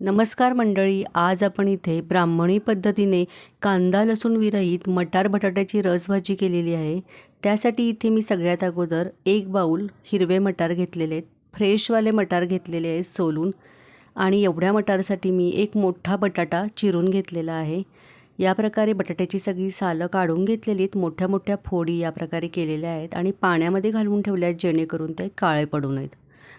नमस्कार मंडळी आज आपण इथे ब्राह्मणी पद्धतीने कांदा लसूण विरहित मटार बटाट्याची रसभाजी केलेली आहे. त्यासाठी इथे मी सगळ्यात अगोदर एक बाऊल हिरवे मटार घेतलेले आहेत. फ्रेशवाले मटार घेतलेले आहेत सोलून. आणि एवढ्या मटारसाठी मी एक मोठा बटाटा चिरून घेतलेला आहे. या प्रकारे बटाट्याची सगळी सालं काढून घेतलेली आहेत. मोठ्या मोठ्या फोडी या प्रकारे केलेल्या आहेत. आणि पाण्यामध्ये घालून ठेवल्या आहेत जेणेकरून ते काळे पडू नयेत.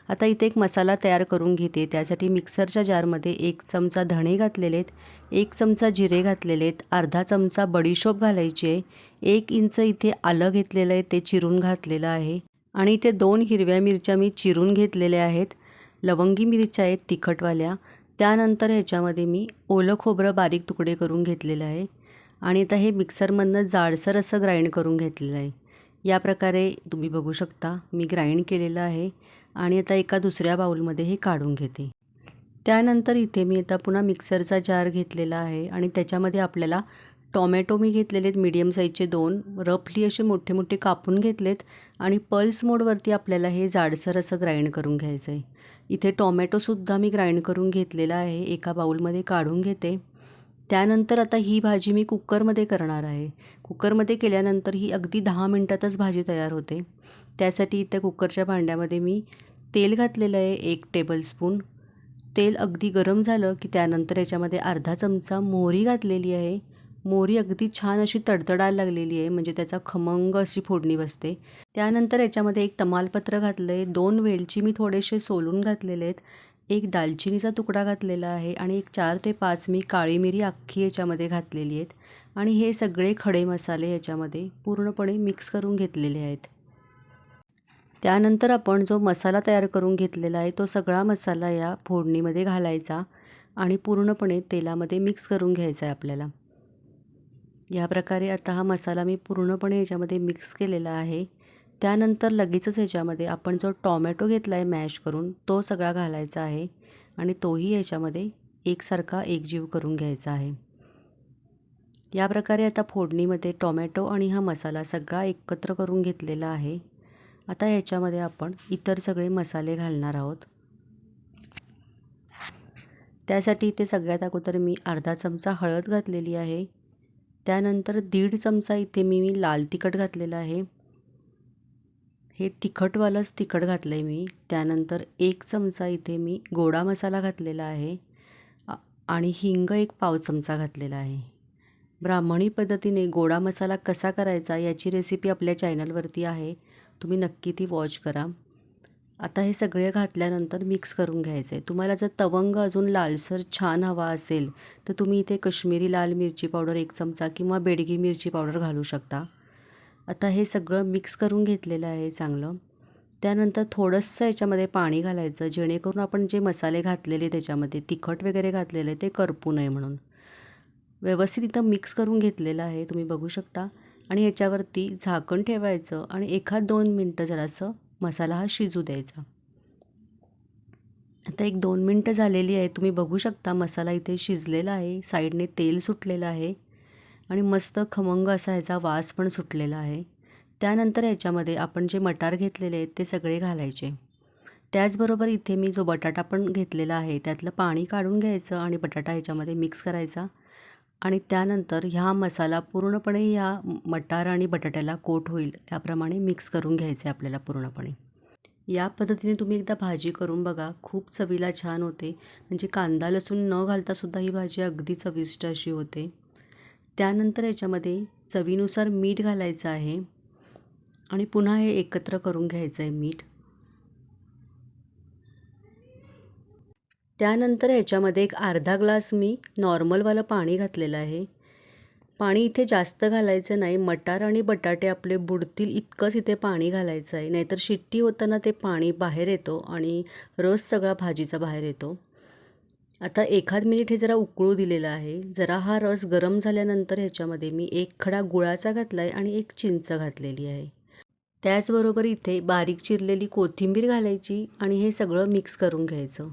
आता इथे एक मसाला तयार करून घेते. त्यासाठी मिक्सरच्या जारमध्ये एक चमचा धणे घातलेले आहेत. एक चमचा जिरे घातलेले आहेत. अर्धा चमचा बडीशोप घालायची आहे. एक इंच इथे आलं घेतलेलं आहे. ते चिरून घातलेलं आहे. आणि इथे दोन हिरव्या मिरच्या मी चिरून घेतलेल्या आहेत. लवंगी मिरच्या आहेत तिखटवाल्या. त्यानंतर ह्याच्यामध्ये मी ओलं खोबरं बारीक तुकडे करून घेतलेलं आहे. आणि आता हे मिक्सरमधनं जाडसर असं ग्राइंड करून घेतलेलं आहे. या प्रकारे तुम्ही बघू शकता. मी ग्राइंड केलेलं आहे. आणि आता एका दुसऱ्या बाऊलमध्ये हे काढून घेते. त्यानंतर इथे मी आता पुन्हा मिक्सरचा जार घेतलेला आहे आणि त्याच्यामध्ये आपल्याला टॉमॅटो मी घेतलेले आहेत मीडियम साईजचे दोन रफली असे मोठे मोठे कापून घेतलेत आणि पल्स मोडवरती आपल्याला हे जाडसर असं ग्राइंड करून घ्यायचं आहे इथे टॉमॅटोसुद्धा मी ग्राइंड करून घेतलेला आहे एका बाऊलमध्ये काढून घेते. त्यानंतर आता ही भाजी मी कुकरमध्ये करणार आहे. कुकरमध्ये केल्यानंतर ही अगदी दहा मिनटातच भाजी तयार होते. त्यासाठी त्या कुकरच्या भांड्यामध्ये मी तेल घातलेलं आहे एक टेबलस्पून तेल अगदी गरम झालं की त्यानंतर याच्यामध्ये अर्धा चमचा मोहरी घातलेली आहे. मोहरी अगदी छान अशी तडतडायला लागलेली आहे म्हणजे त्याचा खमंग अशी फोडणी बसते. त्यानंतर याच्यामध्ये एक तमालपत्र घातलं आहे दोन वेलची मी थोडेसे सोलून घातलेले आहेत. एक दालचिनीचा तुकडा घातलेला आहे आणि एक चार ते पाच मी काळी मिरी अख्खी याच्यामध्ये घातलेली आहेत. आणि हे सगळे खडे मसाले याच्यामध्ये पूर्णपणे मिक्स करून घेतलेले आहेत. त्यानंतर आपण जो मसाला तयार करून घेतलेला आहे तो सगळा मसाला या फोडणीमध्ये घालायचा आणि पूर्णपणे तेलामध्ये मिक्स करून घ्यायचा आहे आपल्याला. या प्रकारे आता हा मसाला मी पूर्णपणे याच्यामध्ये मिक्स केलेला आहे. त्यानंतर लगेचच ह्याच्यामध्ये आपण जो टॉमॅटो घेतला आहे मॅश करून तो सगळा घालायचा आहे आणि तोही ह्याच्यामध्ये एकसारखा एकजीव करून घ्यायचा आहे. या प्रकारे आता फोडणीमध्ये टॉमॅटो आणि हा मसाला सगळा एकत्र करून घेतलेला आहे. आता ह्याच्यामध्ये आपण इतर सगळे मसाले घालणार आहोत. त्यासाठी इथे सगळ्यात अगोदर मी अर्धा चमचा हळद घातलेली आहे. त्यानंतर दीड चमचा इथे मी मी लाल तिखट घातलेलं आहे. हे तिखटवालंच तिखट घातलं आहे मी. त्यानंतर एक चमचा इथे मी गोडा मसाला घातलेला आहे. आणि हिंग एक पाव चमचा घातलेला आहे. ब्राह्मणी पद्धतीने गोडा मसाला कसा करायचा याची रेसिपी आपल्या चॅनलवरती आहे. तुम्ही नक्की ती वॉच करा. आता हे सगळे घातल्यानंतर मिक्स करून घ्यायचं आहे तुम्हाला जर तवंग अजून लालसर छान हवा असेल तर तुम्ही इथे कश्मीरी लाल मिरची पावडर एक चमचा किंवा बेडगी मिरची पावडर घालू शकता. आता हे सगळं मिक्स करून घेतलेलं आहे चांगलं. त्यानंतर थोडंसं याच्यामध्ये पाणी घालायचं जेणेकरून आपण जे मसाले घातलेले त्याच्यामध्ये तिखट वगैरे घातलेले ते करपू नये म्हणून. व्यवस्थित इथं मिक्स करून घेतलेलं आहे तुम्ही बघू शकता. आणि ह्याच्यावरती झाकण ठेवायचं आणि एखाद दोन मिनटं जरासं मसाला हा शिजू द्यायचा. आता एक दोन मिनटं झालेली आहे. तुम्ही बघू शकता मसाला इथे शिजलेला आहे. साईडने तेल सुटलेलं आहे आणि मस्त खमंग असा ह्याचा वास पण सुटलेला आहे. त्यानंतर ह्याच्यामध्ये आपण जे मटार घेतलेले आहेत ते सगळे घालायचे. त्याचबरोबर इथे मी जो बटाटा पण घेतलेला आहे त्यातलं पाणी काढून घ्यायचं आणि बटाटा ह्याच्यामध्ये मिक्स करायचा. आणि त्यानंतर ह्या मसाला पूर्णपणे ह्या मटार आणि बटाट्याला कोट होईल याप्रमाणे मिक्स करून घ्यायचे आपल्याला पूर्णपणे. या पद्धतीने तुम्ही एकदा भाजी करून बघा खूप चवीला छान होते. म्हणजे कांदा लसूण न घालतासुद्धा ही भाजी अगदी चविष्ट अशी होते. त्यानंतर याच्यामध्ये चवीनुसार मीठ घालायचं आहे. आणि पुन्हा हे एकत्र करून घ्यायचं आहे मीठ. त्यानंतर ह्याच्यामध्ये एक अर्धा ग्लास मी नॉर्मलवालं पाणी घातलेलं आहे. पाणी इथे जास्त घालायचं नाही. मटार आणि बटाटे आपले बुडतील इतकंच इथे पाणी घालायचं आहे. नाहीतर शिट्टी होताना ते पाणी बाहेर येतो आणि रस सगळा भाजीचा बाहेर येतो. आता एखाद मिनिट हे जरा उकळू दिलेलं आहे. जरा हा रस गरम झाल्यानंतर ह्याच्यामध्ये मी एक खडा गुळाचा घातला आहे आणि एक चिंच घातलेली आहे. त्याचबरोबर इथे बारीक चिरलेली कोथिंबीर घालायची आणि हे सगळं मिक्स करून घ्यायचं.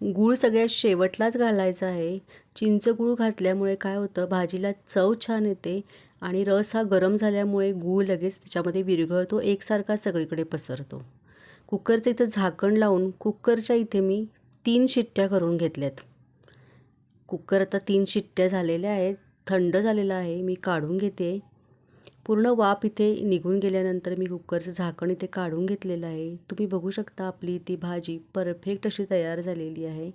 गूळ सगळ्यात शेवटलाच घालायचा आहे. चिंच गूळ घातल्यामुळे काय होतं भाजीला चव छान येते आणि रस हा गरम झाल्यामुळे गूळ लगेच त्याच्यामध्ये विरघळतो एकसारखा सगळीकडे पसरतो. कुकरचं इथं झाकण लावून कुकरच्या इथे मी तीन शिट्ट्या करून घेतल्यात. कुकर आता तीन शिट्ट्या झालेल्या आहेत थंड झालेला आहे मी काढून घेते. पूर्ण वाफ इथे निघून गेल्यानंतर मी कुकरचं झाकण इथे काढून घेतलेलं आहे. तुम्ही बघू शकता आपली ती भाजी परफेक्ट अशी तयार झालेली आहे.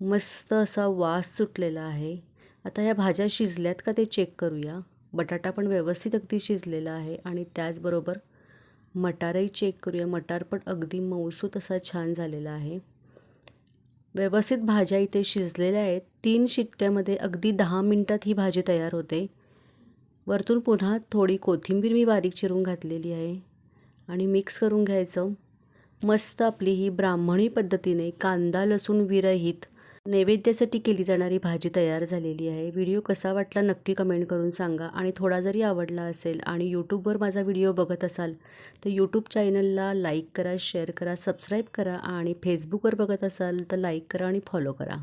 मस्त असा वास सुटलेला आहे. आता ह्या भाज्या शिजल्यात का ते चेक करूया. बटाटा पण व्यवस्थित अगदी शिजलेला आहे आणि त्याचबरोबर मटारही चेक करूया. मटार पण अगदी मऊसूत असा छान झालेला आहे. व्यवस्थित भाज्या इथे शिजलेल्या आहेत. तीन शिट्ट्यामध्ये अगदी दहा मिनटात ही भाजी तयार होते. वरतून पुन्हा थोडी कोथिंबीर मी बारीक चिरून घातलेली आहे आणि मिक्स करून घ्यायचं. मस्त आपली ही ब्राह्मणी पद्धतीने कांदा लसूण विरहित नैवेद्यासाठी केली जाणारी भाजी तयार झालेली आहे. व्हिडिओ कसा वाटला नक्की कमेंट करून सांगा आणि थोडा जरी आवडला असेल आणि यूट्यूबवर माझा व्हिडिओ बघत असाल तर यूट्यूब चॅनलला लाईक करा शेअर करा सबस्क्राईब करा आणि फेसबुकवर बघत असाल तर लाईक करा आणि फॉलो करा.